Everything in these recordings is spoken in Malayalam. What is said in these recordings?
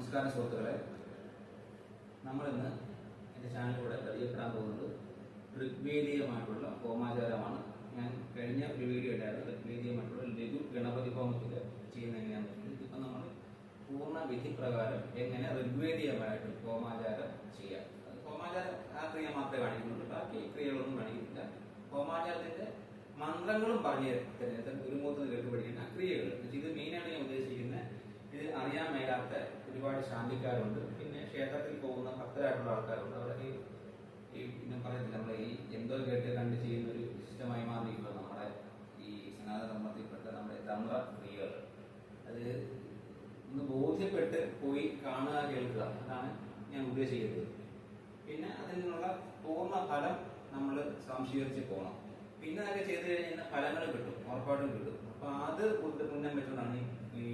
നമസ്കാരം സുഹൃത്തുക്കളെ. നമ്മളിന്ന് എന്റെ ചാനലിലൂടെ പരിചയപ്പെടാൻ പോകുന്നത് ഋഗ്വേദീയമായിട്ടുള്ള ഹോമാചാരമാണ്. ഞാൻ കഴിഞ്ഞ ഒരു വീഡിയോ ഉണ്ടായിരുന്നു ഋഗ്വേദീയമായിട്ടുള്ള ലഘു ഗണപതി ഹോമത്തിൽ ചെയ്യുന്ന എങ്ങനെയാണെന്ന് വെച്ചിട്ടുണ്ടെങ്കിൽ ഇപ്പം നമ്മൾ പൂർണ വിധി പ്രകാരം എങ്ങനെ ഋഗ്വേദീയമായിട്ട് ഹോമാചാരം ചെയ്യാം. ഹോമാചാരം ആ ക്രിയ മാത്രമേ കാണിക്കുന്നുള്ളൂ. ബാക്കി ക്രിയകളൊന്നും കാണിക്കുന്നില്ല. ഹോമാചാരത്തിന്റെ മന്ത്രങ്ങളും പറഞ്ഞു തരുന്നത് ഒരു മൂത്ത് കേട്ട് പഠിക്കുന്ന ക്രിയകൾ ഇത് മെയിനായിട്ട് ഞാൻ ഉദ്ദേശിക്കുന്നത് ഇത് അറിയാൻ മേലാത്ത ഒരുപാട് ശാന്തിക്കാരുണ്ട്. പിന്നെ ക്ഷേത്രത്തിൽ പോകുന്ന ഭക്തരായിട്ടുള്ള ആൾക്കാരുണ്ട്. അവരൊക്കെ ഈ- പിന്നെ പറയത്തില്ല നമ്മളെ ഈ എന്തോ കേട്ട് കണ്ട് ചെയ്യുന്ന ഒരു സിസ്റ്റമായി മാറിയിരിക്കുന്നത് നമ്മുടെ ഈ സനാതനധർമ്മത്തിൽപ്പെട്ട നമ്മുടെ തന്ത്ര ക്രിയകൾ അത് ഒന്ന് ബോധ്യപ്പെട്ട് പോയി കാണുക കേൾക്കുക. അതാണ് ഞാൻ ഉദ്ദേശിക്കുന്നത്. പിന്നെ അതിൽ നിന്നുള്ള പൂർണ ഫലം നമ്മൾ സംശീകരിച്ച് പോകണം പിന്നെ അതൊക്കെ ചെയ്തു കഴിഞ്ഞാൽ ഫലങ്ങൾ കിട്ടും ഉറപ്പായിട്ടും കിട്ടും. അപ്പൊ അത് മുന്നം വെച്ചുകൊണ്ടാണ് ഈ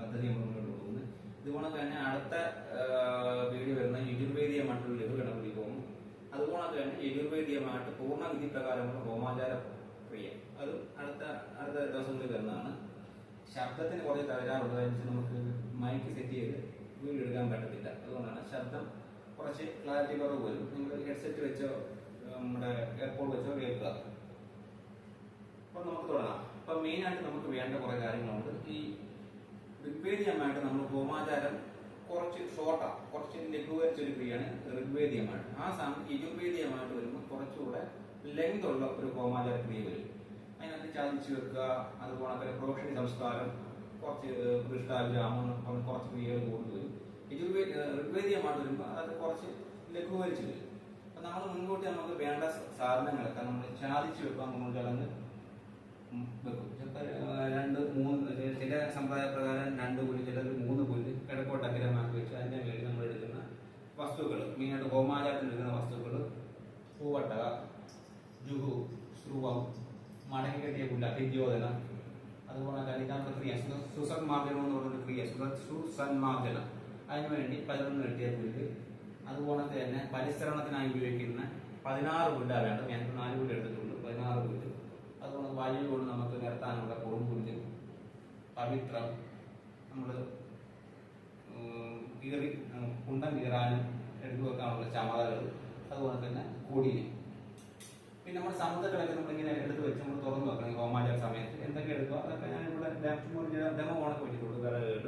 പദ്ധതി നമ്മൾ ഇതുപോലെ തന്നെ അടുത്ത വീഡിയോ വരുന്ന യജുർവേദീയമായിട്ടുള്ള ലഘു ഗണപതി ഹോമം അതുപോലെ തന്നെ യജുർവേദീയമായിട്ട് പൂർണവിധി പ്രകാരമുള്ള ഹോമാചാര ക്രിയ. അത് അടുത്ത അടുത്ത ദിവസങ്ങളിൽ വരുന്നതാണ്. ശബ്ദത്തിന് കുറച്ച് തകരാറുള്ളതനുസരിച്ച് നമുക്ക് മൈക്ക് സെറ്റ് ചെയ്ത് വീഡിയോ എടുക്കാൻ പറ്റത്തില്ല. അതുകൊണ്ടാണ് ശബ്ദം കുറച്ച് ക്ലാരിറ്റി കുറവ് വരും നിങ്ങൾ ഹെഡ്സെറ്റ് വെച്ചോ നമ്മുടെ എയർപോർട്ട് വെച്ചോ കേൾക്കുക. അപ്പൊ നമുക്ക് തുടങ്ങാം. അപ്പൊ മെയിൻ ആയിട്ട് നമുക്ക് വേണ്ട കുറെ കാര്യങ്ങളുണ്ട്. ഈ ഋഗ്വേദീയമായിട്ട് നമ്മൾ ഹോമാചാരം കുറച്ച് ഷോർട്ടാ കുറച്ച് ലഘൂകരിച്ചൊരു ക്രിയയാണ് ഋഗ്വേദിയമായിട്ട് ആ സമയം യജുർവേദിയമായിട്ട് വരുമ്പോൾ കുറച്ചുകൂടെ ലെങ്ത് ഉള്ള ഒരു ഹോമാചാര ക്രിയ വരും. അതിനകത്ത് ചതിച്ചു വെക്കുക അതുപോലെ തന്നെ പ്രോക്ഷണി സംസ്കാരം കുറച്ച് അങ്ങനെ കുറച്ച് ക്രിയകൾ കൂടുതൽ വരും. യജുർവേ ഋഗ്വേദീയമായിട്ട് വരുമ്പോൾ അത് കുറച്ച് ലഘൂകരിച്ച് വരും. അപ്പൊ നമ്മൾ മുൻകൂട്ടി നമുക്ക് വേണ്ട സാധനങ്ങളൊക്കെ നമ്മൾ ചാദിച്ചു വെക്കാൻ നമ്മൾ കിടന്ന് വെക്കും. രണ്ട് മൂന്ന് ചില സമ്പ്രദായ പ്രകാരം രണ്ട് പുല്ല് ചിലർ മൂന്ന് പുല്ല് കിഴക്കോട്ട് അഗ്രഹമാക്കി വെച്ച് മേളിൽ നമ്മൾ എടുക്കുന്ന വസ്തുക്കൾ മെയിനായിട്ട് ഹോമാചാരത്തിൽ എടുക്കുന്ന വസ്തുക്കൾ പൂവട്ടക ജുഹു സ്രുവം മടങ്ങി കെട്ടിയ പുല്ല് അഭിദ്യോധനം അതുപോലെ കലികാന്ത ക്രിയ സുസന്മാർജനം എന്ന് പറയുന്ന ക്രിയ സുസന്മാർജനം. അതിനുവേണ്ടി പതിനൊന്ന് കെട്ടിയ പുല്ല് അതുപോലെ തന്നെ പരിസരണത്തിനായി ഉപയോഗിക്കുന്ന പതിനാറ് പുല്ലാണ് വേണ്ടത് ഞാൻ നാല് പുല്ല് എടുത്തിട്ടുള്ളൂ പതിനാറ് പുല്ല്. കൊണ്ട് നമുക്ക് നിർത്താനുള്ള കൊടുമ്പുല്ല് പവിത്രം നമ്മൾ കീറി കുണ്ടം കീറാനും എടുത്തു വെക്കാനുള്ള ചമതകൾ അതുപോലെ തന്നെ കൊടിയും പിന്നെ നമ്മൾ സമുദ്രങ്ങളൊക്കെ നമ്മളിങ്ങനെ എടുത്ത് വെച്ച് നമ്മൾ തുറന്നു വെക്കണം ഹോമാചാര സമയത്ത്. എന്തൊക്കെ എടുക്കുക? അതൊക്കെ ഞാൻ ഇവിടെ ഡെമോ ഓണൊക്കെ വെച്ചിട്ടുണ്ട് വിറകുകൾ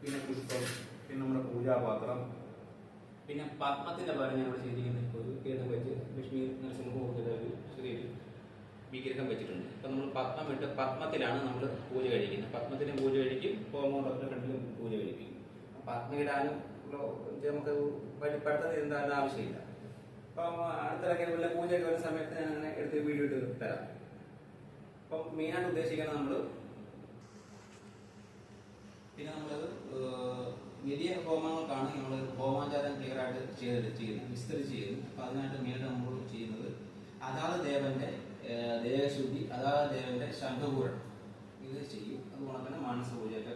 പിന്നെ പുഷ്പം പിന്നെ നമ്മുടെ പൂജാപാത്രം. പിന്നെ പത്മത്തിന്റെ പകരം ഞാൻ ഇവിടെ ചെയ്തിരിക്കുന്നത് ഒരു കേട്ടം വെച്ച് ലക്ഷ്മി നരസിംഹമൂർത്തിയുടെ ഒരു ചെറിയൊരു വിഗ്രഹം വെച്ചിട്ടുണ്ട്. ഇപ്പം നമ്മൾ പത്മം ഇട്ട് പത്മത്തിലാണ് നമ്മൾ പൂജ കഴിക്കുന്നത്. പത്മത്തിലും പൂജ കഴിക്കും ഹോമോടൊക്കെ രണ്ടിലും പൂജ കഴിക്കും. പത്മയിടാനും നമുക്ക് പെട്ടെന്ന് എന്തായാലും ആവശ്യമില്ല. അപ്പം അടുത്തിടയ്ക്ക് വല്ല പൂജയൊക്കെ വരുന്ന സമയത്ത് ഞാൻ അങ്ങനെ എടുത്ത് വീഡിയോ ഇട്ട് തരാം. അപ്പം മെയിനായിട്ട് ഉദ്ദേശിക്കുന്നത് നമ്മൾ പിന്നെ നമ്മളത് വലിയ ഹോമങ്ങൾക്കാണ് നമ്മൾ ഹോമാചാരം ക്ലിയർ ആയിട്ട് ചെയ്ത് ചെയ്യുന്നത് വിസ്തരിച്ച് ചെയ്യുന്നത്. അപ്പം അതിനായിട്ട് മെയിനായിട്ട് നമ്മൾ ചെയ്യുന്നത് അതാത് ദേവന്റെ ഏഹ്, ദേവശുദ്ധി അതാത് ദേവന്റെ ശംഖപൂരണം ഇത് ചെയ്യും. അതുപോലെ തന്നെ മാനസ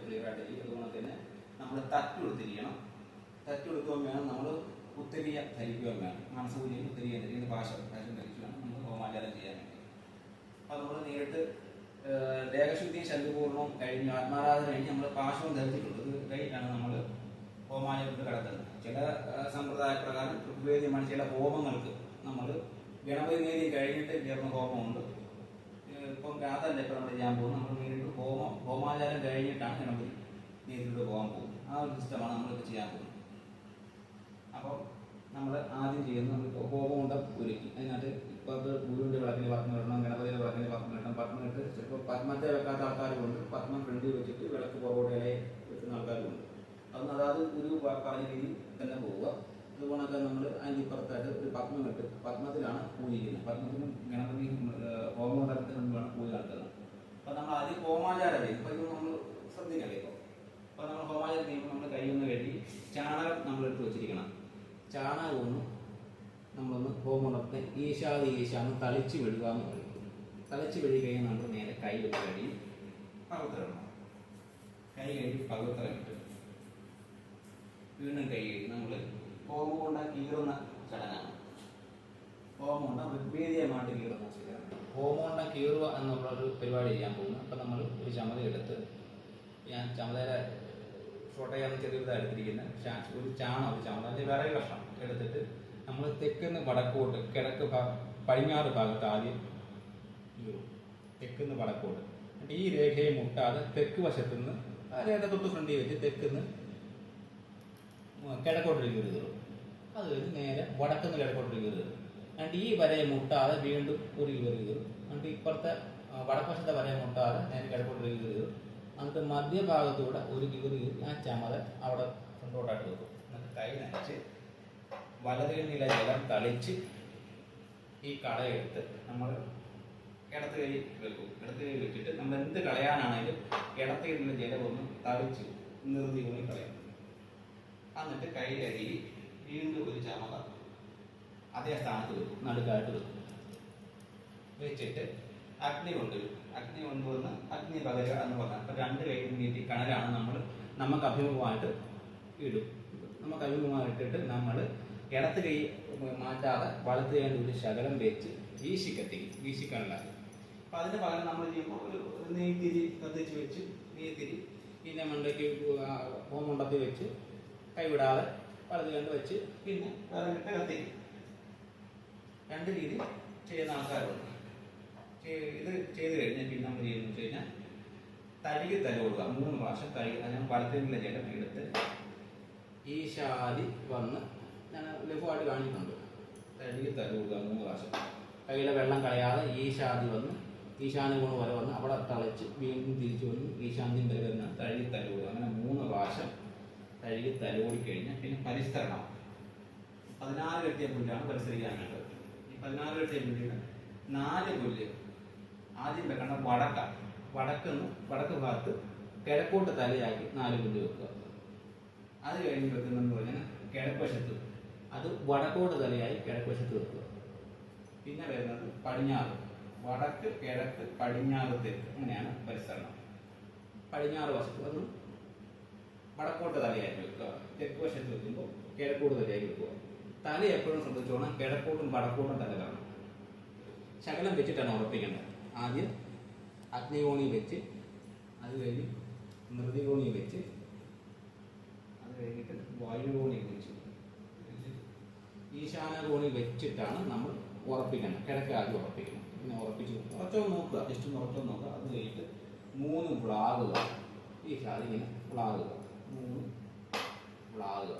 ക്ലിയർ ആയിട്ട് ചെയ്യും. അതുപോലെ തന്നെ നമ്മൾ തട്ടുകൊടുത്തിരിക്കണം തട്ടുകൊടുക്കുകയും വേണം നമ്മൾ ഉത്തരീയ ധരിക്കുകയും വേണം. മാനസ പൂജയിൽ ഉത്തരീയ ധരിക്കുന്ന ഭാഷ ഭാഷം വേണം നമ്മൾ ഹോമാചാരം ചെയ്യാൻ അപ്പൊ നമ്മൾ നേരിട്ട് ദേഹശുദ്ധിയും ശംഖപൂർണവും കഴിഞ്ഞു ആത്മാരാധന കഴിഞ്ഞ് നമ്മൾ പാശവും ധരിച്ചിട്ടുണ്ട്. ഇത് കഴിഞ്ഞാണ് നമ്മൾ ഹോമാചാരത്തിൽ കടക്കുന്നത് ചില സമ്പ്രദായ പ്രകാരം ഋഗ്വേദ്യമാണ് ചില ഹോമങ്ങൾക്ക് നമ്മൾ ഗണപതി നേരി കഴിഞ്ഞിട്ട് ചേർന്ന ഹോമമുണ്ട്. ഇപ്പം അതല്ല ഇപ്പം നമ്മൾ ചെയ്യാൻ പോകുന്നത്? നമ്മൾ നേരിട്ട് ഹോമം ഹോമാചാരം കഴിഞ്ഞിട്ടാണ് ഗണപതി നേരിട്ട് പോകാൻ പോകുന്നത്. ആ ഒരു സിസ്റ്റമാണ് നമ്മളിപ്പോൾ ചെയ്യാൻ പോകുന്നത്. അപ്പോൾ നമ്മൾ ആദ്യം ചെയ്യുന്നത് നമ്മൾ ഹോമമുണ്ട ഒരുക്കി അതിനകത്ത് ഇപ്പോൾ അത് ഗുരുവിന്റെ വിളക്കിന് പത്മം ഇടണം ഗണപതിയുടെ വിളക്കിന് പത്മം ഇടണം. പത്മം ഇട്ട് ചിലപ്പോൾ പത്മത്തെ വെക്കാത്ത ആൾക്കാരുമുണ്ട്. പത്മം ഫ്രണ്ടിൽ വെച്ചിട്ട് വിളക്ക് പുറകോട്ട് വെക്കുന്ന ആൾക്കാരുമുണ്ട്. അതൊന്നും അതാത് ഗുരു പറഞ്ഞ രീതിയിൽ തന്നെ പോവുക. അതുകൊണ്ടൊക്കെ നമ്മൾ അതിനിപ്പുറത്തായിട്ട് ഒരു പത്മം ഇട്ട് പത്മത്തിലാണ് പൂജിക്കുന്നത്. പത്മത്തിനും ഗണപതി ഹോമകുണ്ടത്തിന് മുമ്പാണ് പൂജ നടത്തുന്നത്. അപ്പൊ നമ്മൾ ആദ്യം ഹോമാചാരം ഇപ്പോൾ ഇത് നമ്മൾ ശ്രദ്ധിക്കണം ഇപ്പോൾ അപ്പോൾ നമ്മൾ ഹോമാചാരം ചെയ്യുമ്പോൾ നമ്മൾ കൈയൊന്ന് കഴുകി ചാണകം നമ്മൾ എടുത്ത് വെച്ചിരിക്കണം. ചാണകം ഒന്ന് നമ്മളൊന്ന് ഹോമോണത്തെ ഈശാദി ഈശാന്ന് തളിച്ച് വിടുക എന്ന് പറയും. തളിച്ച് കഴിഞ്ഞാൽ നമ്മൾ നേരെ കൈ വെച്ച് കഴുകി പകർത്തിടണം കൈ കഴുകി പകർത്തിട്ട് വീണ്ടും കൈ കഴുകി നമ്മൾ ഹോമം കൊണ്ട് കീറുന്ന ചടങ്ങാണ്. ഹോമം കൊണ്ട് ഋഗ്വേദീയമായിട്ട് കീറുന്ന ചടങ്ങാണ്. ഹോമം കൊണ്ട് കീറുക എന്നുള്ളൊരു പരിപാടി ചെയ്യാൻ പോകുന്നു. അപ്പം നമ്മൾ ഒരു ചമത എടുത്ത് ഞാൻ ചമതയുടെ ഫോട്ടോയാണ് ചെറിയതാണ് എടുത്തിരിക്കുന്നത് ചാ- ഒരു ചാണം ഒരു ചാണം വിറക് കഷ്ണം എടുത്തിട്ട് നമ്മൾ തെക്കുന്ന് വടക്കോട്ട് കിഴക്ക് പടിഞ്ഞാറ് ഭാഗത്ത് ആദ്യം തെക്കുന്ന് വടക്കോട്ട്. ഈ രേഖയെ മുട്ടാതെ തെക്ക് വശത്തുനിന്ന് ആ രേഖ തൊട്ട് ഫ്രണ്ടിൽ വെച്ച് തെക്കുന്ന് കിഴക്കോട്ടൊരു ഒരു അത് നേരെ വടക്ക് കിഴക്കോട്ടൊരു കീറി കയറും എന്നിട്ട് ഈ വരയെ മുട്ടാതെ വീണ്ടും ഒരു കീറി കയറും എന്നിട്ട് ഇപ്പുറത്തെ വടക്കുവശത്തെ വരയെ മുട്ടാതെ നേരെ കിഴക്കോട്ടൊരു കീറി എന്നിട്ട് മധ്യഭാഗത്തൂടെ ഒരു കീറി ആ ചമത അവിടെ ഫ്രണ്ടോട്ടായിട്ട് വെക്കും. എന്നിട്ട് കൈ നനച്ച് വലതുകണ്ണിലെ ജലം തളിച്ച് ഈ കളയെടുത്ത് നമ്മൾ ഇടത്ത് കൈ വെക്കും. ഇടത്ത് കൈ വെച്ചിട്ട് നമ്മൾ എന്ത് കളയാനാണെങ്കിലും ഇടത്ത് കൈയിലുള്ള ജലം ഒന്ന് തളിച്ച് നിർത്തി കളയാം. എന്നിട്ട് കൈ കഴുകി വീണ്ടും ഒരു ചമത അതേ സ്ഥാനത്ത് വെക്കും നടുക്കായിട്ട് വെക്കും. വെച്ചിട്ട് അഗ്നി കൊണ്ടുവരും അഗ്നി കൊണ്ടുവന്ന് അഗ്നി പകരുക എന്ന് പറഞ്ഞാൽ അപ്പം രണ്ട് കൈ നീട്ടി കണലാണ് നമ്മൾ നമുക്ക് അഭിമുഖമായിട്ട് ഇടും. നമുക്ക് അഭിമുഖമായിട്ടിട്ട് നമ്മൾ ഇടത്ത് കൈ മാറ്റാതെ വലത്ത് കൈ ഒരു ശകലം വെച്ച് വീശി കത്തിക്കും വീശി കണലാക്കി അപ്പം അതിന് പകരം നമ്മൾ ചെയ്യുമ്പോൾ ഒരു നെയ്തിരി കത്തിച്ച് വെച്ച് നെയ്ത്തിരി പിന്നെ മണ്ടയ്ക്ക് ഹോമുണ്ടത്തി വെച്ച് കൈവിടാതെ വലത് കണ്ട് വെച്ച് പിന്നെ വേറെ കത്തിക്കും. രണ്ട് രീതി ചെയ്യുന്ന ആൾക്കാരുണ്ട്. ഇത് ചെയ്ത് കഴിഞ്ഞാൽ പിന്നെ നമ്മൾ ചെയ്യുന്നത് വെച്ച് കഴിഞ്ഞാൽ തഴുകി തല കൊടുക്കുക. മൂന്ന് പ്രാവശ്യം തഴുകി ഞാൻ പലത്തിനുള്ള ജലം എടുത്ത് ഈ ശാലി വന്ന് ഞാൻ ലഘുവായിട്ട് കാണിക്കുന്നുണ്ട്. തഴുകി തല കൊടുക്കുക മൂന്ന് പ്രാവശ്യം. കയ്യിലെ വെള്ളം കളയാതെ ഈ ശാതി വന്ന് ഈശാന്തി ഗുണം വരെ വന്ന് അവിടെ തളച്ച് വീണ്ടും തിരിച്ചു വന്ന് ഈശാന്തിയും വരെ വരുന്ന തഴുകി തല കൊടുക്കുക. അങ്ങനെ മൂന്ന് പ്രാവശ്യം തഴുകി തലോടി കഴിഞ്ഞാൽ പിന്നെ പരിസ്ഥരണം പതിനാല് കെട്ടിയ പുല്ലാണ് പരിസരിക്കാൻ വേണ്ടത് ഈ പതിനാല് കെട്ടിയ പുല്ലിന് നാല് പുല്ല് ആദ്യം വെക്കണം വടക്ക. വടക്കുന്ന് വടക്ക് ഭാഗത്ത് കിഴക്കോട്ട് തലയാക്കി നാല് പുല്ല് വെക്കുക. അത് കഴിഞ്ഞ് വെക്കുന്നതെന്ന് പറഞ്ഞാൽ കിഴക്കുവശത്ത് അത് വടക്കോട്ട് തലയായി കിഴക്കുവശത്ത് വെക്കുക. പിന്നെ വരുന്നത് പടിഞ്ഞാറ്. വടക്ക് കിഴക്ക് പടിഞ്ഞാറ് തെക്ക്. അങ്ങനെയാണ് പരിസരണം. പടിഞ്ഞാറ് വശത്ത് വന്ന്. വടക്കോട്ട് തലയായിട്ട് വെക്കുക തെക്ക് വശത്ത് വെക്കുമ്പോൾ കിഴക്കോട്ട് തലയായി വെക്കുക. തല എപ്പോഴും ശ്രദ്ധിച്ചോണം. കിഴക്കോട്ടും വടക്കോട്ടും തല കാണണം. ശകലം വെച്ചിട്ടാണ് ഉറപ്പിക്കേണ്ടത്. ആദ്യം അഗ്നികോണി വെച്ച് അത് കഴിഞ്ഞ് മൃതികോണി വെച്ച് അത് കഴിഞ്ഞിട്ട് വായുകോണി വെച്ച്. ഈശാനകോണി വെച്ചിട്ടാണ് നമ്മൾ ഉറപ്പിക്കണം കിഴക്ക് ആദ്യം ഉറപ്പിക്കണം. പിന്നെ ഉറപ്പിച്ച് ഉറച്ചോ നോക്കുക. ജസ്റ്റ് ഉറച്ചോ നോക്കുക. അത് കഴിഞ്ഞിട്ട് മൂന്ന് വ്ളാകുക ഈ ഷാദിങ്ങനെ വ്ളാകുക മൂന്ന് വ്ളാകുക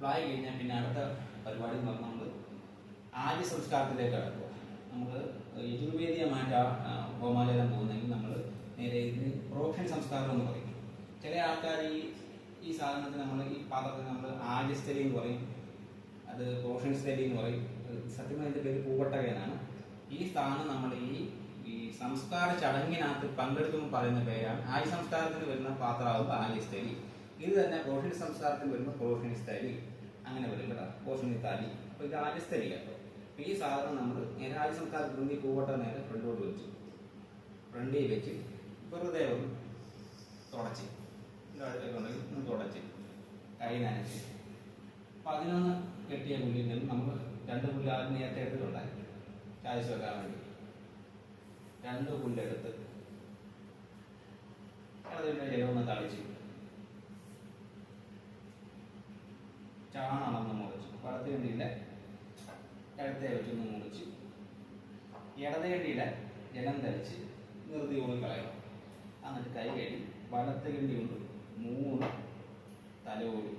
കഴിഞ്ഞാൽ പിന്നെ അടുത്ത പരിപാടി എന്ന് പറഞ്ഞാൽ നമ്മൾ ആദ്യ സംസ്കാരത്തിലേക്ക് കടക്കുക. നമ്മൾ യജുർവേദീയമായിട്ട് ഹോമാലയം പോകുന്നെങ്കിൽ നമ്മൾ നേരെ ഇതിന് പ്രോക്ഷൻ സംസ്കാരം എന്ന് പറയും. ചില ആൾക്കാർ ഈ ഈ സാധനത്തിന് നമ്മൾ ഈ പാത്രത്തിൽ നമ്മൾ ആദ്യ സ്ഥലി എന്ന് പറയും. അത് പ്രോഷൻ സ്ഥലി എന്ന് പറയും. സത്യം പേര് പൂവട്ടക എന്നാണ് ഈ സ്ഥാനം നമ്മൾ ഈ ഈ സംസ്കാര ചടങ്ങിനകത്ത് പങ്കെടുക്കുമ്പോൾ പറയുന്ന പേരാണ്. ആയി സംസ്കാരത്തിന് വരുന്ന പാത്രമാകുമ്പോൾ ആലിസ്തലി ഇത് തന്നെ പോഷണി സംസ്കാരത്തിന് വരുമ്പോൾ പോഷണി സ്ഥലി. അങ്ങനെ വരും കേട്ടോ പോഷണി തലി. അപ്പോൾ ഇത് ആലിസ്തലി കേട്ടോ. അപ്പോൾ ഈ സാധനം നമ്മൾ നേരെ ആയി സംസ്കാരത്തിൽ നിന്ന് പൂവട്ട നേരെ ഫ്രണ്ടോട്ട് വെച്ചു. ഫ്രണ്ടിൽ വെച്ച് വെറുതെ ഒന്ന് തുടച്ച്. അടുത്തേക്കുണ്ടെങ്കിൽ തുടച്ച്. കൈ നനച്ച്. പതിനൊന്ന് കെട്ടിയ പുല്ലിൽ നിന്ന് നമ്മൾ രണ്ട് പുല്ല് ആദ്യം നേരത്തെ എടുത്തിട്ടുണ്ടായി. ചായസ് വെക്കാൻ വേണ്ടി. രണ്ട് പുല്ലെടുത്ത് അതിന്റെ ജലമൊന്ന് തളിച്ചു ചാണകം മുറിച്ചു. വലത്ത് കണ്ടിയിലെ ഇടത്തെ വെച്ചൊന്ന് മുറിച്ച്. ഇടതേണ്ടിയുടെ ജലം തളിച്ച് നിർത്തി ഊണി കളയണം. എന്നിട്ട് കൈ കഴുകി വലത്ത് കണ്ടി കൊണ്ട് മൂന്ന് തലോടി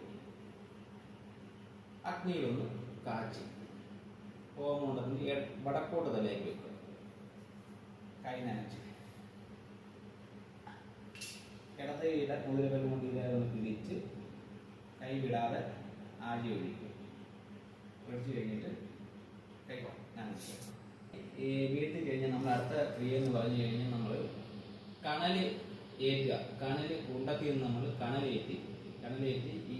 അഗ്നിയിലൊന്ന് കാച്ചി. ഹോമുണ്ടെങ്കിൽ വടക്കോട്ട് തലയിലേക്ക് വെക്കുക. കൈ നനച്ച്. ഇടത്തെ കൈയുടെ കൂടുതൽ കൊണ്ട് ഇതൊന്ന് തിരിച്ച് കൈ വിടാതെ ആഴി ഒഴിക്കും. ഒഴിച്ചു കഴിഞ്ഞിട്ട് കൈ നനച്ച്. ഈ വീട്ടിൽ കഴിഞ്ഞാൽ നമ്മൾ അടുത്ത ക്രിയ എന്ന് പറഞ്ഞു കഴിഞ്ഞാൽ നമ്മൾ കണൽ ഏറ്റുക. കണൽ കുണ്ടത്തിൽ നിന്ന് നമ്മൾ കണലേറ്റി കണലേറ്റി ഈ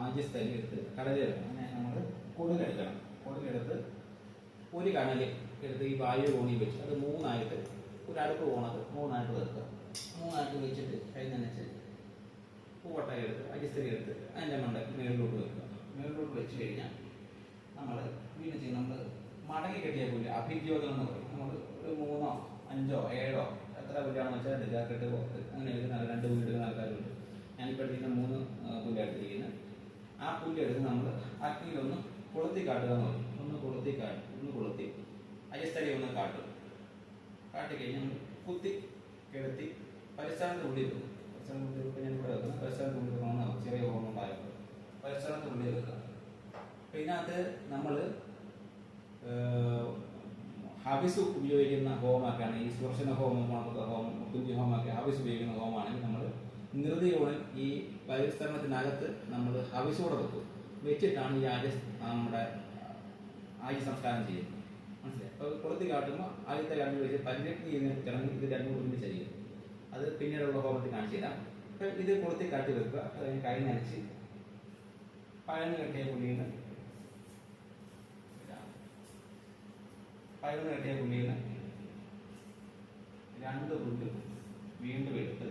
ആദ്യ സ്ഥലം എടുത്ത് കടലെടുക്കണം അങ്ങനെ നമ്മൾ കൊടുക്കെടുക്കണം കൊടുക്കെടുത്ത് ഒരു കണൽ എടുത്ത് ഈ വായു കോണി വെച്ച് അത് മൂന്നായിട്ട് ഒരു അടുപ്പ് പോണത് മൂന്നായിട്ട് വെക്കുക. മൂന്നായിട്ട് വെച്ചിട്ട് കൈ നനച്ച് പൂവട്ട എടുത്ത് അരിസ്ഥലി എടുത്ത് അതിന്റെ മണ്ട മേളിലോട്ട് വെക്കുക. മേളിലോട്ട് വെച്ച് കഴിഞ്ഞാൽ നമ്മൾ വീണ്ടും ചെയ്യും. നമ്മൾ മടങ്ങി കെട്ടിയ പോലെ അഭിജ്യോഗം എന്ന് പറയും. നമ്മൾ ഒരു മൂന്നോ അഞ്ചോ ഏഴോ എത്ര പുല്ലാണെന്ന് വെച്ചാൽ എടുക്കുക കെട്ട് പുറത്ത് അങ്ങനെ എടുക്കുന്ന രണ്ട് പുല്ല് എടുക്കുന്ന ആൾക്കാരുണ്ട്. ഞാനിപ്പോൾ എടുക്കുന്ന മൂന്ന് പുല്ലെടുത്തിരിക്കുന്നത് ആ പുല്ലെടുത്ത് നമ്മൾ അഗ്നിയിലൊന്ന് കൊളുത്തി കാട്ടുക എന്ന് പറയും. ഒന്ന് കൊളുത്തി കാട്ടും ഒന്ന് കൊളുത്തി. അയ്യസ്ഥലി ഒന്ന് കാട്ടും. കാട്ടി കഴിഞ്ഞ് നമ്മൾ കുത്തി കിടത്തി പരിസരത്തിനുള്ളിൽ വെക്കും പരിസരത്തിനുള്ളിൽ ഉള്ളിൽ ഞാൻ ഇവിടെ വെക്കുന്നത് ഉള്ളിൽ വെക്കണമെന്നാണ് ചെറിയ ഹോമം ഉണ്ടായപ്പോൾ ഉള്ളിൽ വെക്കുക അത് നമ്മൾ ഹബിസ് ഉപയോഗിക്കുന്ന ഹോമൊക്കെയാണ്. ഈ സുദർശന ഹോമം പോണത്തെ ഹോമം കുഞ്ഞു ഹോമൊക്കെ ഹബിസ് ഉപയോഗിക്കുന്ന ഹോമാണെങ്കിൽ നമ്മൾ നിർദ്ദിയോണിൽ ഈ പരിസരത്തിനകത്ത് നമ്മൾ ഹബിസോടെ വെക്കും. വെച്ചിട്ടാണ് ഈ ആര്യ നമ്മുടെ ആര്യ സംസ്കാരം ചെയ്യുന്നത്. മനസ്സിലായി? അപ്പോൾ കൊളുത്തി കാട്ടുമ്പോൾ ആദ്യത്തെ രണ്ട് വെച്ച് പരിരക്തി ചെയ്യുന്ന ചടങ്ങ് ഇത് രണ്ടും ഒരുമിച്ച് ചെയ്യും അത് പിന്നീടുള്ള ഹോമത്തിൽ കാണിച്ചു അപ്പം ഇത് കൊളുത്തി കാട്ടി വെക്കുക. അത് കഴിഞ്ഞ് കൈ നനച്ച് പഴന്ന് കെട്ടിയ പുള്ളിയിൽ നിന്ന് പഴന്ന് കെട്ടിയ പുള്ളിയിൽ നിന്ന് രണ്ട് പുല്ല് വീണ്ടും എടുത്ത്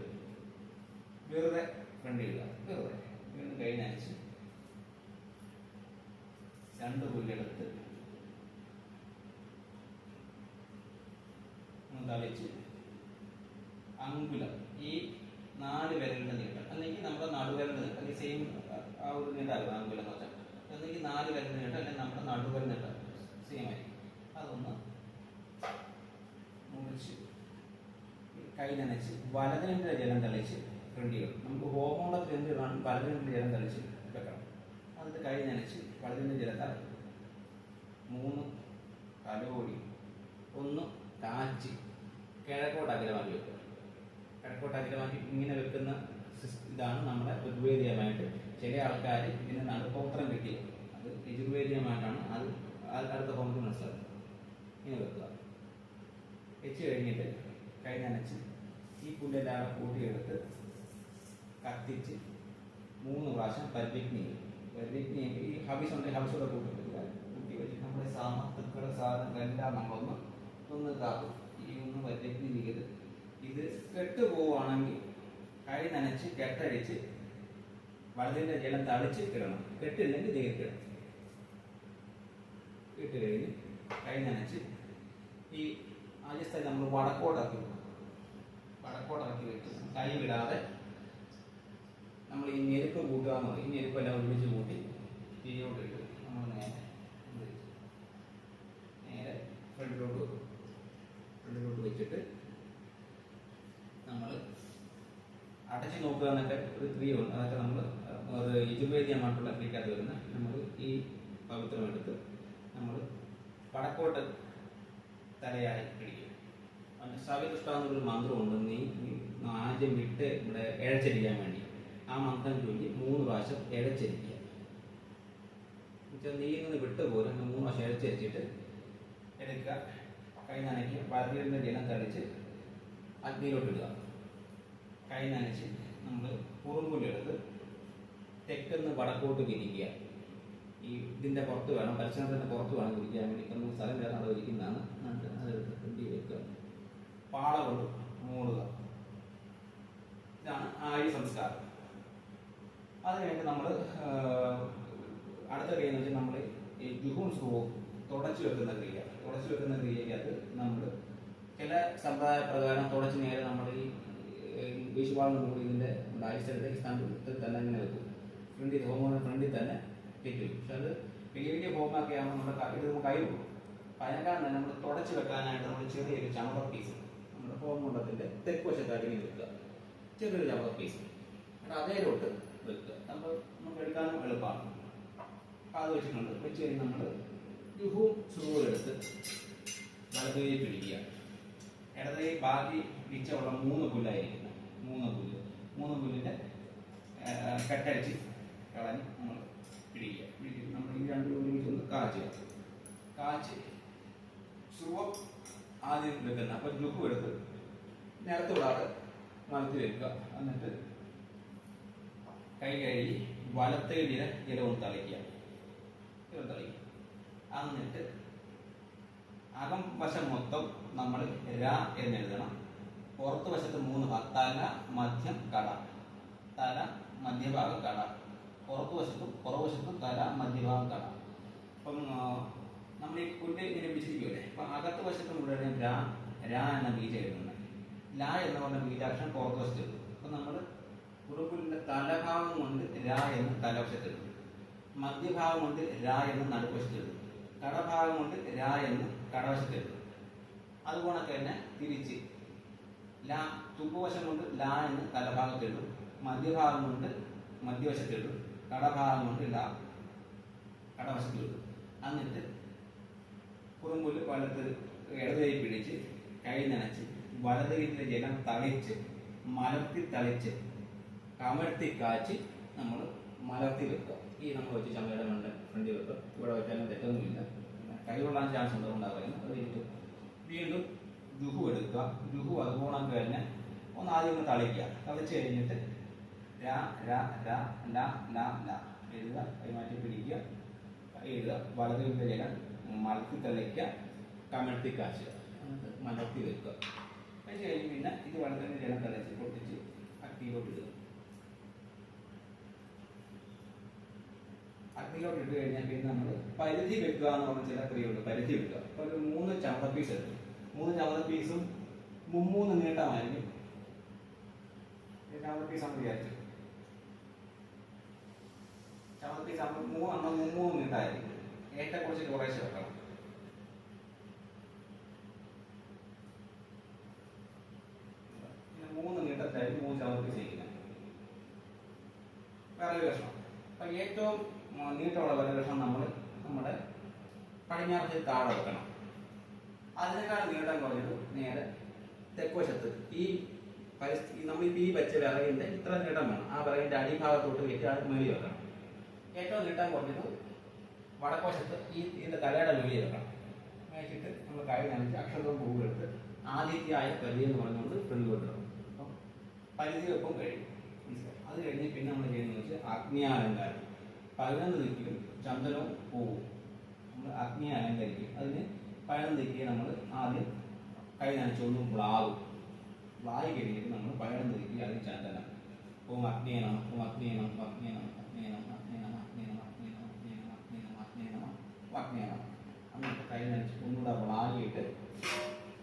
വെറുതെ ഫ്രണ്ട് ഇടുക. വെറുതെ. വീണ്ടും കൈ നനച്ച് രണ്ട് പുല്ലെടുത്ത് തളിച്ച് അങ്കുലം ഈ നാല് വിരലിന്റെ നീട്ടം. അല്ലെങ്കിൽ നമ്മുടെ നടുവിരലിന്റെ നീട്ടം അല്ലെങ്കിൽ സെയിം ആ ഒരു നീട്ടാകും അങ്കുലം എന്ന് വെച്ചാൽ. അല്ലെങ്കിൽ നാല് വിരലിന്റെ നീട്ടം അല്ലെങ്കിൽ നമ്മുടെ നടുവിരൽ നീട്ടം. സെയിം ആയിരിക്കും. അതൊന്ന് മുറിച്ച് കൈ നനച്ച് വലതിന്റെ ജലം തളിച്ച് ഫ്രണ്ടികൾ നമുക്ക് ഹോമോളത്തിൽ എന്ത് വേണം. വലതിന്റെ ജലം തളിച്ച് വെക്കണം. എന്നിട്ട് കൈ നനച്ച് വലതിന്റെ ജലത്താൽ മൂന്ന് തലോടി ഒന്ന് കാച്ചി കിഴക്കോട്ട് അഗ്രമാക്കി വെക്കുക. കിഴക്കോട്ട് അഗ്രമാക്കി ഇങ്ങനെ വെക്കുന്ന ഇതാണ് നമ്മുടെ ഋഗ്വേദീയമായിട്ട്. ചില ആൾക്കാർ ഇതിന് നടുപ്പോത്രം കിട്ടിയത് അത് യജുർവേദീയമായിട്ടാണ് അത് അടുത്ത ഹോമത്തിൽ മനസ്സിലാക്കുക ഇങ്ങനെ വെക്കുക. വെച്ച് കഴിഞ്ഞിട്ട് കൈ നനച്ച് ഈ പുല്ലെല്ലാം കൂട്ടിയെടുത്ത് കത്തിച്ച് മൂന്ന് പ്രാവശ്യം പരിവിഗ്നി പരിവിഗ്നി ഈ ഹബീസ് ഉണ്ടെങ്കിൽ ഹബീസോടെ കൂട്ടി കൂട്ടി വെച്ച് നമ്മുടെ സാമത്തുക്കളുടെ സാധനങ്ങളെല്ലാം നമ്മളൊന്ന് ഒന്ന് ഇതാക്കും. ഒന്ന് ചെയ്ത് ഇത് കെട്ട് പോവുകയാണെങ്കിൽ കൈ നനച്ച് കെട്ടടിച്ച് വളരെ ജലം തളിച്ച് കിടണം കെട്ടില്ലെങ്കിൽ തീർക്കിടണം ഇട്ട് കഴിഞ്ഞ് കൈ നനച്ച് ഈ ആദ്യ സ്ഥലം നമ്മൾ വടക്കോട്ടാക്കി. വടക്കോട്ടാക്കി വെച്ച് കൈ വിടാതെ നമ്മൾ ഈ ഞെരുപ്പ് കൂട്ടുക എന്ന് ഈ ഞെരുപ്പെല്ലാം ഒരുമിച്ച് കൂട്ടി തീയോട്ട് ഇട്ടു നമ്മൾ നേരെ ഇത് വെച്ച് നേരെ ഫ്രണ്ടിലോട്ട് വെക്കും ഫ്രണ്ടിലോട്ട് വെച്ചിട്ട് നമ്മൾ അടച്ചു നോക്കുക എന്നൊക്കെ ഒരു ക്രിയയുണ്ട് അതൊക്കെ നമ്മൾ അത് യജുർവേദ്യമായിട്ടുള്ള ക്രിയക്കകത്ത് വരുന്ന നമ്മൾ ഈ പവിത്രം എടുത്ത് നമ്മൾ വടക്കോട്ട് തലയായി പിടിക്കും. അതിന് സവിതുഷ്ട എന്നൊരു മന്ത്രമുണ്ട് നീ ആദ്യം വിട്ട് ഇവിടെ ഇഴച്ചരിക്കാൻ വേണ്ടി. ആ മന്ത്രം ചൊല്ലി മൂന്ന് പ്രാവശ്യം ഇഴച്ചരിക്കുക നീ നിന്ന് വിട്ട് പോലും മൂന്ന് പ്രാവശ്യം ഇഴച്ചരിച്ചിട്ട് എടുക്കുക. കൈ നനയ്ക്കുക. വരലിന്റെ ജലം തളിച്ച് അഗ്നിയിലോട്ട് ഇടുക. കൈ നനച്ച് നമ്മൾ കുറുമ്പുലെടുത്ത് തെക്കെന്ന് വടക്കോട്ട് വിരിക്കുക. ഈ ഇതിന്റെ പുറത്ത് വേണം പരിസരത്തിന്റെ പുറത്ത് വേണം വിരിക്കാൻ വേണ്ടി. നമുക്ക് സ്ഥലം കയറാൻ അവിടെ വിരിക്കുന്നതാണ്. എന്നിട്ട് അതെടുത്ത് ഫ്രണ്ടി വെക്കുക. പാള കൊണ്ട് മൂടുക. ഇതാണ് ആഴി സംസ്കാരം. അത് കഴിഞ്ഞ് നമ്മൾ അടുത്ത ക്രിയ വെച്ചാൽ നമ്മൾ ഈ ജുഹൂൺ സുഖവും തുടച്ചു വെക്കുന്ന ക്രിയ. തുടച്ചു വെക്കുന്ന ക്രിയയ്ക്കകത്ത് നമ്മൾ ചില സമ്പ്രദായ പ്രകാരം തുടച്ച് നേരെ നമ്മൾ ഈ വിഷുവാളിന് കൂടി ഇതിന്റെ അടിസ്ഥലത്തേക്ക് സ്ഥാനത്തിൽ തന്നെ അങ്ങനെ വെക്കും. ഫ്രണ്ടിൽ ഹോമോയുടെ ഫ്രണ്ടിൽ തന്നെ കയറ്റി വെക്കും. പക്ഷെ അത് വലിയ വലിയ ഹോമൊക്കെ ആകുമ്പോൾ നമ്മുടെ ഇത് നമുക്ക് കൈ പോകും. അപ്പം അതിനേക്കാൾ തന്നെ നമ്മൾ തുടച്ച് വെക്കാനായിട്ട് നമ്മൾ ചെറിയൊരു ചമറ പീസ് നമ്മുടെ ഹോമകുണ്ടത്തിന്റെ തെക്ക് വശത്തായിട്ട് ഇങ്ങനെ വെക്കുക. ചെറിയൊരു ചമറ പീസ് എന്നിട്ട് അതേലോട്ട് വെക്കുക. നമ്മൾ നമുക്ക് എടുക്കാനും എളുപ്പമാണ്. അപ്പോൾ അത് വെച്ചിട്ടുണ്ട്. വെച്ച് കഴിഞ്ഞ് നമ്മൾ യുഹവും സുഖവും എടുത്ത് വലത് കൈ പിടിക്കുക. ഇടതുകൈ ബാക്കി മിച്ചമുള്ള മൂന്ന് പുല്ലായിരിക്കുന്നത് മൂന്ന് പുല്ല് മൂന്ന് പുല്ലിന്റെ കെട്ടടിച്ച് കളഞ്ഞ് നമ്മൾ പിടിക്കുക. പിടിക്കുക നമ്മൾ ഈ രണ്ട് ഒന്ന് കാച്ചുക കാച്ച് സുഖം ആദ്യം വെക്കുന്ന അപ്പോൾ ജുഹു എടുത്ത് നേരത്തെ വിടാതെ മലത്തിൽ വെക്കുക. എന്നിട്ട് കൈ കഴുകി വലത്തെ ഇല ഇല ഒന്ന് തളിക്കുക. ഇല തളിക്കുക. എന്നിട്ട് അകം വശം മൊത്തം നമ്മൾ ര എന്ന് എഴുതണം. പുറത്ത് വശത്ത് മൂന്ന് ഭാഗം. തല മധ്യം കട. തല മധ്യഭാഗം കട. പുറത്തു വശത്തും പുറവശത്തും തല മധ്യഭാഗം കട. അപ്പം നമ്മൾ ഈ പുല്ല് ഇങ്ങനെ പിടിച്ചിരിക്കുമല്ലേ അപ്പൊ അകത്ത് വശത്തും ഇവിടെ രാ രാ എന്ന ബീജ എഴുതുന്നത് ലാ എന്ന് പറഞ്ഞ ബീജാക്ഷരം പുറത്തു വശത്ത് എഴുതും അപ്പൊ നമ്മൾ കുറുമ്പുലിന്റെ തലഭാഗം കൊണ്ട് രാ എന്ന് തലവശത്ത് എഴുതും മധ്യഭാഗം കൊണ്ട് രാ എന്ന് നടുവശത്ത് എഴുതും കടഭാഗം കൊണ്ട് രാ എന്ന് കടവശത്ത് എഴുതും അതുപോലെ തന്നെ തിരിച്ച് ല തുമ്പുവശം കൊണ്ട് ലാ എന്ന് തലഭാഗത്ത് എഴുതും മധ്യഭാഗം കൊണ്ട് മധ്യവശത്ത് എഴുതും കടഭാഗം കൊണ്ട് ലാ. കടവശത്ത് എഴുതും എന്നിട്ട് കുറുമ്പുൽ വലത്ത് ഇടതുകൈ പിടിച്ച് കൈ നനച്ച് വലത് കൈയിലെ ജലം തളിച്ച് മലർത്തി തളിച്ച് കമഴ്ത്തി കാച്ചി നമ്മൾ മലർത്തി വെക്കുക. ഈ നമ്മൾ വെച്ച് ചമ്മയുടെ മണ്ട ഫ്രണ്ടിൽ വെക്കുക. ഇവിടെ വെച്ചാലും തെറ്റൊന്നുമില്ല. കൈ കൊള്ളാൻ ചാൻസ് ഉണ്ടോ പറയുന്നത്. അത് വീണ്ടും ദുഹു എടുക്കുക. രുഹു അതുപോലെ തന്നെ ഒന്ന് ആദ്യം ഒന്ന് തളിക്കുക. തളിച്ച് കഴിഞ്ഞിട്ട് രാ രാ രാ ല ല ന എഴുതുക. കൈമാറ്റി പിടിക്കുക. എഴുതുക. വലത് കൈയിലെ മലത്തി തളിക്കുക. കമഴ്ത്തി എന്നിട്ട് മലർത്തി വെക്കുക. കഴിച്ച് കഴിഞ്ഞ് പിന്നെ ഇത് വളരെ ജലം തളിച്ച് പൊട്ടിച്ച് അഗ്നിയിലോട്ട് ഇടുക. അഗ്നിയിലോട്ട് ഇട്ട് കഴിഞ്ഞാൽ പിന്നെ നമ്മൾ പരിധി വെക്കുക എന്ന് പറഞ്ഞ ചില ക്രിയയുണ്ട് പരിധി വെക്കുക. ഒരു മൂന്ന് ചമത പീസ് എടുക്കും മൂന്ന് ചവറ പീസും മുമ്മൂന്ന് നീട്ടമായിരിക്കും. മൂന്ന് ഏറ്റവും നീട്ടമുള്ള വിറക് കഷ്ണം നമ്മൾ നമ്മുടെ പടിഞ്ഞാറത്തിൽ താഴെ വെക്കണം. അതിനേക്കാൾ നീളം കുറഞ്ഞത് നേരെ തെക്കുവശത്ത്. ഈ പരിസ്ഥിതി നമ്മളിപ്പോൾ ഈ വെച്ച വിറകിന്റെ ഇത്ര നീളം വേണം. ആ വിറകിന്റെ അടിഭാഗത്തോട്ട് വെച്ച് അത് മേളി വെക്കണം. ഏറ്റവും നീട്ടം കുറഞ്ഞത് വടക്കുവശത്ത് ഈ ഇതിന്റെ തലയുടെ മേളി വെക്കണം. വെച്ചിട്ട് നമ്മൾ കൈ നനച്ച് അക്ഷരവും പൂവെടുത്ത് ആദിത്യായ പരിധി എന്ന് പറഞ്ഞുകൊണ്ട് ഫ്രണ്ടിലോട്ട് ഇടണം അപ്പം പരിധി വെപ്പം കഴിയും? അത് കഴിഞ്ഞ് പിന്നെ നമ്മൾ ചെയ്യുന്നത് വെച്ചാൽ അഗ്നിയാലങ്കാരം. പതിനൊന്ന് ദിക്കിലും ചന്ദനവും പൂവും. നമ്മൾ അഗ്നിയെ അലങ്കരിക്കും അതിന് പതിനൊന്ന് ദിക്കിയെ നമ്മൾ ആദ്യം കൈ നനച്ചൊന്നും വ്ളാവും വ്ളായി കഴിഞ്ഞിട്ട് നമ്മൾ പഴം ദിക്കി അതിന് ചന്ദനം ഓം അഗ്നേനം ഓം അഗ്നേനം അഗ്നേനം അഗ്നേനം അഗ്നേനം അഗ്നേനം അഗ്നേനം അഗ്നേനം അഗ്നേനം അഗ്നേനം അഗ്നേനം എന്നിട്ട് കൈ നനച്ച് ഒന്നുകൂടെ വ്ളാകിയിട്ട്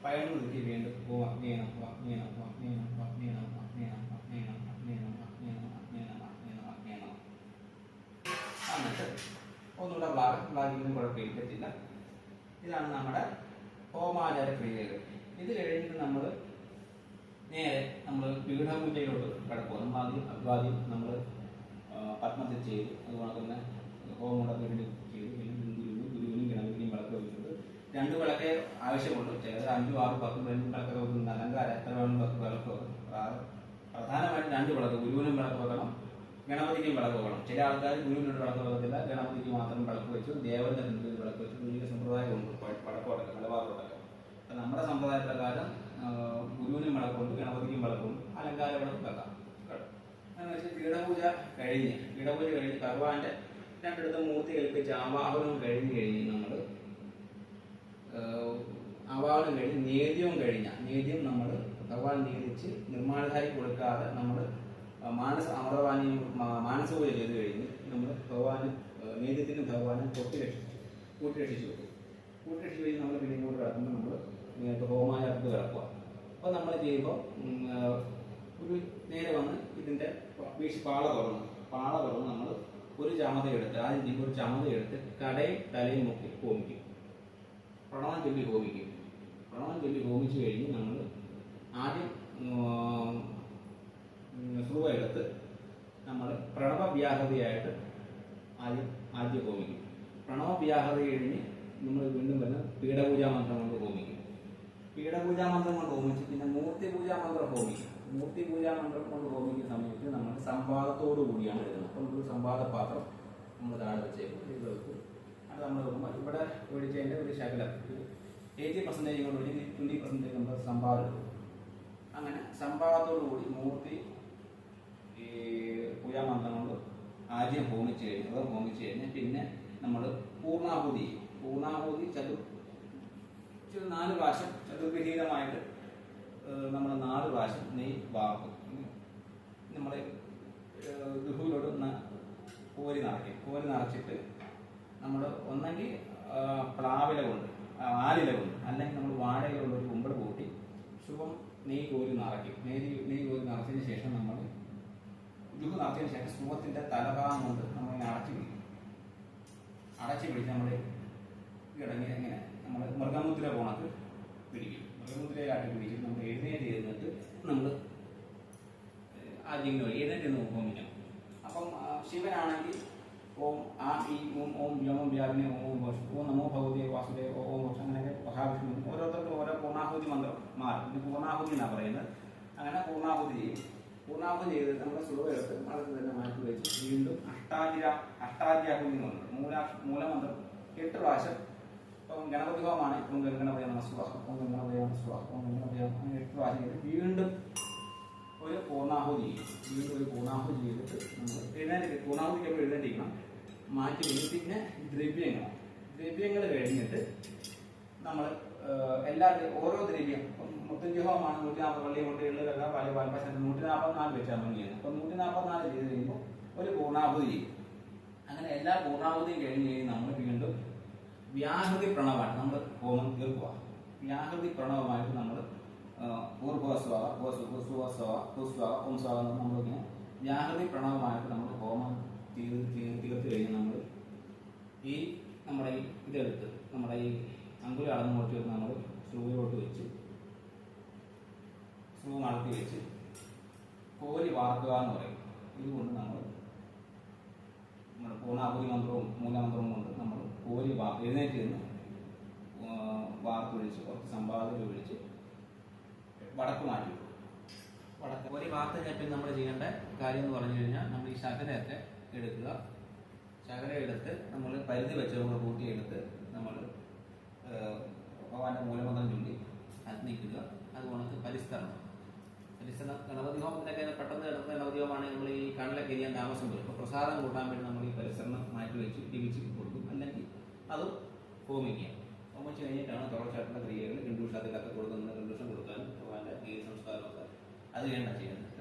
പഴം ദിക്കി വീണ്ടും ഓം അഗ്നേനം അഗ്നേനം അഗ്നേനം അഗ്നേനം അഗ്നേനം അഗ്നേനം അഗ്നേനം അഗ്നേനം അഗ്നേനം അഗ്നേനം അഗ്നേനം എന്നിട്ട് ഒന്നുകൂടെ ബ്ലാക്ക് ബ്ലാക്കിനും കുഴപ്പമില്ല പറ്റില്ല ഇതാണ് നമ്മുടെ ഹോമാചാര ക്രിയകൾ. ഇത് കഴിഞ്ഞിട്ട് നമ്മൾ നേരെ നമ്മൾ പീഠപൂജയിലോട്ട് കിടക്കും നമ്മൾ ആദ്യം അഭിവാദ്യം നമ്മൾ പത്മത്തിൽ ചെയ്തു. അതുപോലെ തന്നെ ഹോമുടെ വീടിന് ചെയ്തു. പിന്നെ ഗുരുവിനും ഗുരുവിനും ഗണപതിനും വിളക്ക് വെച്ചിട്ട് രണ്ട് വിളക്കേ ആവശ്യമുള്ളൂ ചിലത് അഞ്ചും ആറും പത്ത് രണ്ടും വിളക്കൊക്കെ വെക്കുന്ന അലങ്കാരം എത്ര വേണം പത്ത് വിളക്ക് വെക്കും പ്രധാനമായിട്ടും രണ്ട് വിളക്ക് ഗുരുവിനും വിളക്ക് വെക്കണം ഗണപതിക്കും വിളക്ക് വെക്കണം. ചില ആൾക്കാർ ഗുരുവിനോട് വിളക്ക് വെക്കത്തില്ല. ഗണപതിക്ക് മാത്രം വിളക്ക് വെച്ചു. ദേവന്റെ വെച്ചു ഗുരുവിന്റെ സമ്പ്രദായമുണ്ട്. വടക്കോടൊക്കെ മലബാറോടൊക്കെ അപ്പം നമ്മുടെ സമ്പ്രദായ പ്രകാരം ഗുരുവിനും വിളക്കുണ്ട് ഗണപതിക്കും വിളക്കുണ്ട് അലങ്കാര വിളക്ക് എന്ന് വെച്ചാൽ പീഠപൂജ കഴിഞ്ഞ് പീഠപൂജ കഴിഞ്ഞ് ഭഗവാന്റെ രണ്ടിടത്ത് മൂർത്തി കൽപ്പിച്ച് ആവാഹനം കഴിഞ്ഞ് കഴിഞ്ഞ് നമ്മൾ ആവാഹനം കഴിഞ്ഞ് നേദ്യവും കഴിഞ്ഞ നേദ്യം നമ്മൾ ഭഗവാൻ നേദിച്ച് നിർമ്മാണധാരി കൊടുക്കാതെ നമ്മൾ മാനസ അമൃതവാനിയും മാനസപൂജ ചെയ്ത് കഴിഞ്ഞ് നമ്മൾ ഭഗവാന് നേദ്യത്തിന് ഭഗവാനെ പൊട്ടി രക്ഷിച്ചു കൂട്ടി രക്ഷിച്ചു കൊടുക്കും കൂട്ടി രക്ഷിച്ച് കഴിഞ്ഞ് നമ്മൾ പിന്നെ ഇങ്ങോട്ട് കിടക്കുമ്പോൾ നമ്മൾ ഇങ്ങനത്തെ അടുത്ത് കിടക്കുക അപ്പോൾ നമ്മൾ ചെയ്യുമ്പോൾ ഒരു നേരെ വന്ന് ഇതിന്റെ വീശി പാള തുറന്ന് പാള തുറന്ന് നമ്മൾ ഒരു ചമത എടുത്ത് ആദ്യം ചെയ്യുമ്പോൾ ഒരു ചമത എടുത്ത് കടയും തലയും മുക്കി ഹോമിക്കും. പ്രണവം ചൊല്ലി ഹോമിക്കും. പ്രണവം ചൊല്ലി ഹോമിച്ചു കഴിഞ്ഞ് നമ്മൾ ആദ്യം സുഖ എടുത്ത് നമ്മൾ പ്രണവ വ്യാഹൃതിയായിട്ട് ആദ്യം ആദ്യം ഹോമിക്കും. പ്രണവവ്യാഹത കഴിഞ്ഞ് നമ്മൾ വീണ്ടും വരുന്ന പീഠപൂജാ മന്ത്രം കൊണ്ട് ഹോമിക്കും. പീഠപൂജാ മന്ത്രം കൊണ്ട് ഹോമിച്ച് പിന്നെ മൂർത്തി പൂജാ മന്ത്രം ഹോമിക്കും. മൂർത്തി പൂജാ മന്ത്രം കൊണ്ട് ഹോമിക്കുന്ന സമയത്ത് നമ്മൾ സംവാദത്തോടു കൂടിയാണ് എഴുതുന്നത് അപ്പം ഒരു സംവാദ പാത്രം നമ്മൾ താഴെ വെച്ചേക്കും. ഇത് വെക്കും. അത് നമ്മൾ നോക്കുമ്പോൾ ഇവിടെ ഒഴിച്ചതിന്റെ ഒരു ശകലം. എയ്റ്റി പെർസെന്റേജ് കൊണ്ട് ഒഴിച്ച് ട്വന്റി പെർസെന്റേജ് നമ്മൾ എടുക്കും അങ്ങനെ സംവാദത്തോടു കൂടി മൂർത്തി ഈ പൂജാമന്ത്രം കൊണ്ട് ആദ്യം ഹോമിച്ച് കഴിഞ്ഞത് ഹോമിച്ച് കഴിഞ്ഞ് പിന്നെ നമ്മൾ പൂർണാഹുതി. പൂർണാഹുതി ചതു നാല് പ്രാവശ്യം ചതുർവിഹീതമായിട്ട് നമ്മൾ നാല് പ്രാവശ്യം നെയ് വാക്കും ദുഹുവിലോട്ട് ഒന്ന് കോരി നിറയ്ക്കും. കോരി നിറച്ചിട്ട് നമ്മൾ ഒന്നെങ്കിൽ പ്ലാവില കൊണ്ട് ആലില കൊണ്ട് അല്ലെങ്കിൽ നമ്മൾ വാഴയില കൊണ്ട് ഒരു കുമ്പിൾ കൂട്ടി ശുഭം നെയ് കോരി നിറയ്ക്കും. നെയ് നെയ് കോരി നിറച്ചതിന് ശേഷം നമ്മൾ ദുഹു നിറച്ചതിന് ശേഷം ശുഭത്തിന്റെ തലഭാഗം കൊണ്ട് നമ്മളിങ്ങനെ അടച്ചു പിടിക്കും. അടച്ചു പിടിച്ച് നമ്മൾ കിടങ്ങി എങ്ങനെ നമ്മൾ മൃഗമുദ്ര പോണക്ക് പിടിക്കും. മൃഗമുദ്രയിലാട്ടി പിടിച്ച് നമ്മൾ എഴുന്നേറ്റ് ഇരുന്നിട്ട് നമ്മൾ ആദ്യം വഴി എഴുന്നേറ്റ് നിന്ന് ഹോമിക്കാം അപ്പം ശിവനാണെങ്കിൽ ഓം ആ ഈ ഓം ഓം വ്യോമം വ്യാപിനെ ഓം ഓം നമോ ഭഗവതി വാസുദേവ ഓം വർഷം അങ്ങനെയൊക്കെ മഹാവിഷ്ണു ഓരോരുത്തർക്കും ഓരോ പൂർണാഹുതി മന്ത്രം മാറും. പൂർണാഹുതി എന്നാണ് പറയുന്നത്. അങ്ങനെ പൂർണാഹുതി ചെയ്യും. പൂർണാഹുതി ചെയ്ത് നമ്മുടെ സുഖം എടുത്ത് അത് തന്നെ മാറ്റി വെച്ച്. വീണ്ടും അഷ്ടാധിര അഷ്ടാധ്യാഹം എന്ന് പറഞ്ഞത്. മൂല മൂലമന്ത്രം. എട്ട് പ്രാവശ്യം ഇപ്പം ഗണപതി ഹോമാണ് ഇപ്പം ഗണപതി നമസ്വാഹം ഓം ഗണപതി നമസ്വാഹം ഓം ഗണപതി അങ്ങനെ എട്ട് പ്രാവശ്യം ചെയ്ത് വീണ്ടും ഒരു പൂർണാഹുതി ചെയ്യും വീണ്ടും ഒരു പൂർണാഹുതി ചെയ്തിട്ട് നമ്മൾ എഴുന്നേറ്റ് പൂർണാഹുതിക്ക് എഴുന്നേറ്റിരിക്കണം. മാറ്റി വെച്ച് പിന്നെ ദ്രവ്യങ്ങൾ. ദ്രവ്യങ്ങൾ കഴിഞ്ഞിട്ട് നമ്മൾ എല്ലാ ഓരോ ദ്രവ്യം. മൊത്തം മുത്തഞ്ചുഹമാണ് നൂറ്റി നാൽപ്പത് വള്ളി കൊണ്ട് എള്ള് പല പാൽപ്പശം നൂറ്റി നാൽപ്പത്തിനാല് വെച്ചാൽ നമ്മൾ ചെയ്യുന്നത് അപ്പം നൂറ്റി നാൽപ്പത്തിനാല് ചെയ്ത് കഴിയുമ്പോൾ ഒരു പൂർണാവധി ചെയ്യും. അങ്ങനെ എല്ലാ പൂർണാവധിയും കഴിഞ്ഞ് കഴിഞ്ഞ് നമ്മൾ വീണ്ടും വ്യാഹൃതി പ്രണവമാണ് നമ്മൾ ഹോമം തീർക്കുക വ്യാഹൃതി പ്രണവമായിട്ട് നമ്മൾ എന്ന് നമ്മളിങ്ങനെ വ്യാഹൃതി പ്രണവമായിട്ട് നമ്മൾ ഹോമം തീർത്ത് തീർത്ത് കഴിഞ്ഞ് നമ്മൾ ഈ നമ്മുടെ ഈ ഇതെടുത്ത് നമ്മുടെ ഈ അങ്കുലി അളന്ന് നോക്കി നമ്മൾ സ്ലൂവിലോട്ട് വെച്ച് സ്ലൂ മടക്കി വെച്ച് കോരി വാർക്കുക എന്ന് പറയും. ഇതുകൊണ്ട് നമ്മൾ നമ്മുടെ പൂർണാപുതി മന്ത്രവും മൂലമന്ത്രവും കൊണ്ട് നമ്മൾ കോലി വാ എഴുന്നേറ്റ് നിന്ന് വാർത്തൊഴിച്ച് കുറച്ച് സമ്പാദന ഒഴിച്ച് വടക്ക് മാറ്റി വടക്ക്. ഒരു വാർത്ത കഴിഞ്ഞാൽ നമ്മൾ ചെയ്യേണ്ട കാര്യം എന്ന് പറഞ്ഞു കഴിഞ്ഞാൽ നമ്മൾ ഈ ശകലയൊക്കെ എടുക്കുക. ശകല എടുത്ത് നമ്മൾ പരിധി വെച്ച് നമ്മൾ കൂട്ടിയെടുത്ത് നമ്മൾ ഭഗവാന്റെ മൂലമന്ത്രം ചൊല്ലി അഗ്നിക്കുക അതുകൊണ്ട് പരിസ്തരണം പരിസരം ഗണപതി ഹോമത്തിനൊക്കെ പെട്ടെന്ന് കിടക്കുന്ന ഗണപതി ഹോമമാണ് നമ്മൾ ഈ കണ്ണിലൊക്കെ ചെയ്യാൻ താമസം വരും. അപ്പോൾ പ്രസാദം കൂട്ടാൻ വേണ്ടി നമ്മൾ ഈ പരിസരണം മാറ്റി വെച്ച് തിരിച്ച് കൊടുക്കും. അല്ലെങ്കിൽ അതും ഹോമിക്കുക ഹോമിച്ച് കഴിഞ്ഞിട്ടാണ് തുടർച്ചയായിട്ടുള്ള ക്രിയകൾ ഹിന്ദുഷത്തിലൊക്കെ കൊടുക്കുന്നത് ഹിന്ദുഷം കൊടുക്കാനും ഭഗവാന്റെ നീതി സംസ്കാരമൊക്കെ അത് വേണ്ട ചെയ്യുന്നത്.